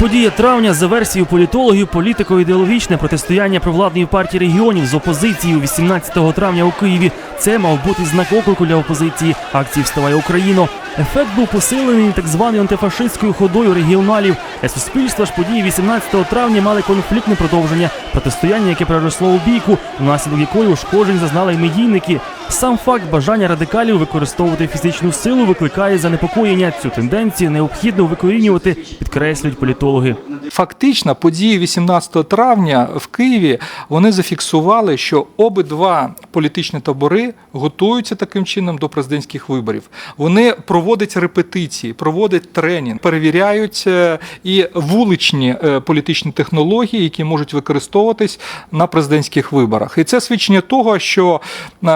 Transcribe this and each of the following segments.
Подія травня за версією політологів, політико-ідеологічне протистояння провладної партії регіонів з опозицією 18 травня у Києві. Це мав бути знак оклику для опозиції акції Вставай Україно. Ефект був посилений так званою антифашистською ходою регіоналів. Для суспільства ж події 18 травня мали конфліктне продовження, протистояння, яке переросло у бійку, внаслідок якої ушкоджень зазнали й медійники. Сам факт бажання радикалів використовувати фізичну силу викликає занепокоєння. Цю тенденцію необхідно викорінювати, підкреслюють політологи. Фактично, події 18 травня в Києві вони зафіксували, що обидва політичні табори готуються таким чином до президентських виборів. Вони проводять репетиції, проводять тренінг, перевіряють е, і вуличні е, політичні технології, які можуть використовуватись на президентських виборах. І це свідчення того, що е,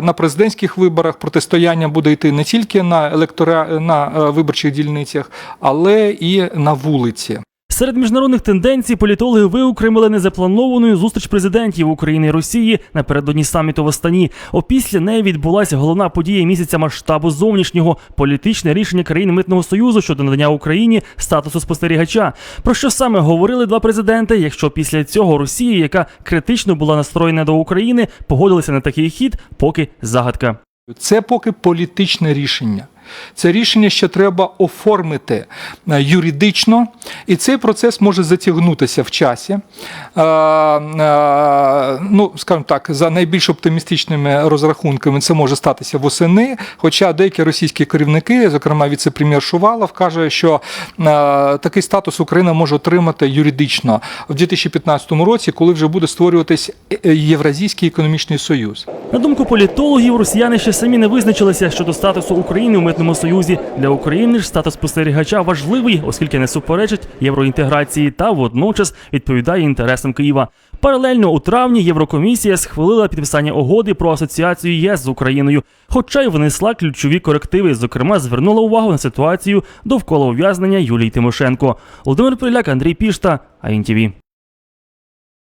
на президентських виборах протистояння буде йти не тільки на електора на виборчих дільницях, але і на вулиці. Серед міжнародних тенденцій політологи виокремили незаплановану зустріч президентів України і Росії напередодні саміту в Астані. Опісля неї відбулася головна подія місяця масштабу зовнішнього політичне рішення країн митного союзу щодо надання Україні статусу спостерігача. Про що саме говорили два президенти? Якщо після цього Росія, яка критично була настроєна до України, погодилася на такий хід, поки загадка. Це поки політичне рішення. Це рішення ще треба оформити е, юридично, і цей процес може затягнутися в часі. Е, е, Ну, скажімо так, за найбільш оптимістичними розрахунками, це може статися восени. Хоча деякі російські керівники, зокрема віце-прем'єр Шувалов, каже, що такий статус Україна може отримати юридично в 2015 році, коли вже буде створюватись Євразійський економічний союз. На думку політологів, росіяни ще самі не визначилися щодо статусу України у митному союзі. Для України ж статус спостерігача важливий, оскільки не суперечить євроінтеграції та водночас відповідає інтересам Києва. Паралельно у травні Єврокомісія схвалила підписання угоди про асоціацію єС з Україною, хоча й внесла ключові корективи. Зокрема, звернула увагу на ситуацію довкола ув'язнення Юлії Тимошенко. Володимир Приляк, Андрій Пішта, АІНТІВІ.